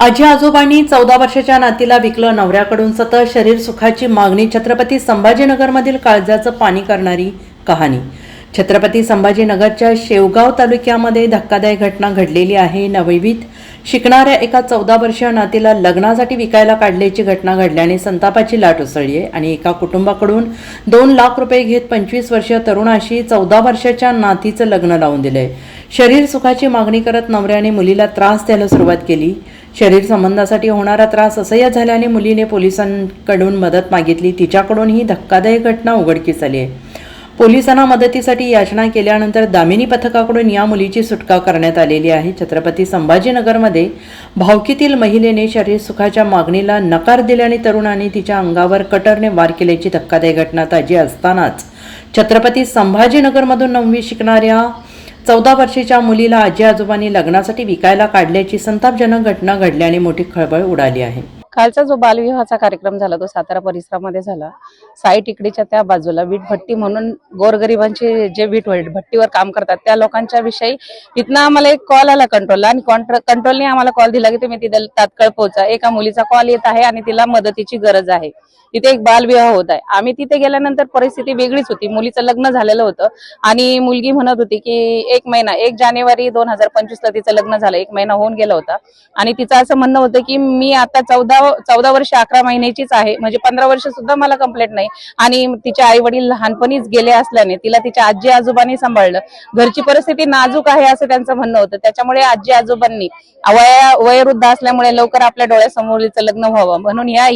आजी आजोबांनी चौदा वर्षाच्या नातीला विकलं नवऱ्याकडून सतत शरीर सुखाची मागणी छत्रपती संभाजीनगरमधील काळजाचं पाणी करणारी कहाणी. छत्रपती संभाजीनगरच्या शेवगाव तालुक्यामध्ये धक्कादायक घटना घडलेली आहे. नववीत शिकणाऱ्या एका चौदा वर्षीय नातीला लग्नासाठी विकायला काढल्याची घटना घडल्याने संतापाची लाट उसळली आहे आणि एका कुटुंबाकडून दोन लाख रुपये घेत पंचवीस वर्षीय तरुणाशी चौदा वर्षाच्या नातीचं लग्न लावून दिलंय. शरीर सुखाची मागणी करत नवऱ्याने मुलीला त्रास द्यायला सुरुवात केली. शरीर संबंधासाठी होणारा त्रास असह्य झाल्याने मुलीने पोलिसांकडून मदत मागितली. तिच्याकडून ही धक्कादायक घटना उघडकीस आली आहे. पोलिसांना मदतीसाठी याचना केल्यानंतर दामिनी पथकाकडून या मुलीची सुटका करण्यात आलेली आहे. छत्रपती संभाजीनगरमध्ये भावकीतील महिलेने शरीर सुखाच्या मागणीला नकार दिल्याने तरुणाने तिच्या अंगावर कटरने वार केल्याची धक्कादायक घटना ताजी असतानाच छत्रपती संभाजीनगरमधून नववी शिकणाऱ्या चौदा वर्षीच्या मुलीला आजी आजोबांनी लग्नासाठी विकायला काढल्याची संतापजनक घटना घडल्याने मोठी खळबळ उडाली आहे. कालचा जो बालविवाहाचा कार्यक्रम झाला तो सातारा परिसरामध्ये झाला. साई टिकडीच्या त्या बाजूला वीट भट्टी म्हणून गोरगरिबांचे जे वीट भट्टीवर काम करतात त्या लोकांच्या विषयी तिथनं आम्हाला एक कॉल आला कंट्रोलला आणि कंट्रोलने आम्हाला कॉल दिला की तुम्ही तिथे तात्काळ पोहोचा. एका मुलीचा कॉल येत आहे आणि तिला मदतीची गरज आहे. तिथे एक बालविवाह होत आहे. आम्ही तिथे गेल्यानंतर परिस्थिती वेगळीच होती. मुलीचं लग्न झालेलं होतं आणि मुलगी म्हणत होती की एक महिना एक जानेवारी दोन हजार पंचवीस ला तिचं लग्न झालं. एक महिना होऊन गेला होता. आणि तिचं असं म्हणणं होतं की मी आता चौदा चौदा वर्ष अकरा महिन्याचीच आहे. म्हणजे पंधरा वर्ष सुद्धा मला कंप्लेंट नाही. आणि तिचे आई वडील लहानपणीच गेले असल्याने तिला तिच्या आजी आजोबांनी सांभाळलं. घरची परिस्थिती नाजूक आहे असं त्यांचं म्हणणं होतं. त्याच्यामुळे आजी आजोबांनी वया वयोवृद्ध असल्यामुळे लवकर आपल्या डोळ्यासमोर लग्न व्हावं. म्हणून या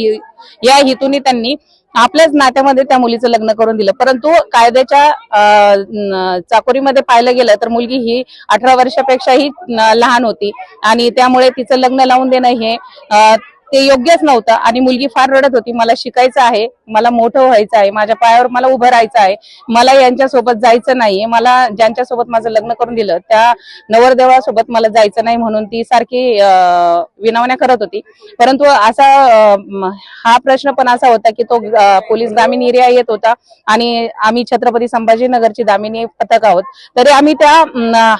या हेतूने त्यांनी आपल्याच नात्यामध्ये त्या मुलीचं लग्न करून दिलं. परंतु कायद्याच्या चाकोरीमध्ये पाहिलं गेलं तर मुलगी ही अठरा वर्षापेक्षाही लहान होती. आणि त्यामुळे तिचं लग्न लावून देणं हे अं, ते योग्यच नव्हतं. आणि मुलगी फार रडत होती. मला शिकायचं आहे. मला मोठं व्हायचं आहे. माझ्या पायावर मला उभं राहायचं आहे. मला यांच्यासोबत जायचं नाहीये. मला ज्यांच्यासोबत माझं लग्न करून दिलं त्या नवरदेवासोबत मला जायचं नाही म्हणून ती सारखी विनवण्या करत होती. परंतु असा हा प्रश्न पण असा होता की तो पोलीस ग्रामीण एरिया येत होता आणि आम्ही छत्रपती संभाजीनगरची दामिनी पथक आहोत. तरी आम्ही त्या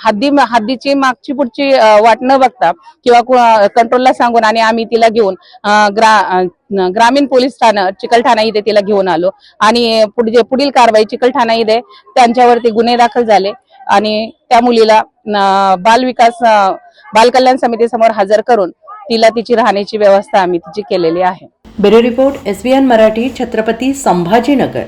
हद्दी हद्दीची मागची पुढची वाट न बघता किंवा कंट्रोलला सांगून आणि आम्ही तिला घेऊन ग्रा ग्रामीण पोलीस ठाणं चिकलठाणा इथे तिला घेऊन आलो. आणि पुढे पुढील कारवाई चिकलठाणा इथे त्यांच्यावरती गुन्हे दाखल झाले. आणि त्या मुलीला बाल बालविकास बालकल्याण समितीसमोर हजर करून तिला तिची राहण्याची व्यवस्था आम्ही तिची केलेली आहे. Bureau report SBN Marathi Chhatrapati Sambhajinagar.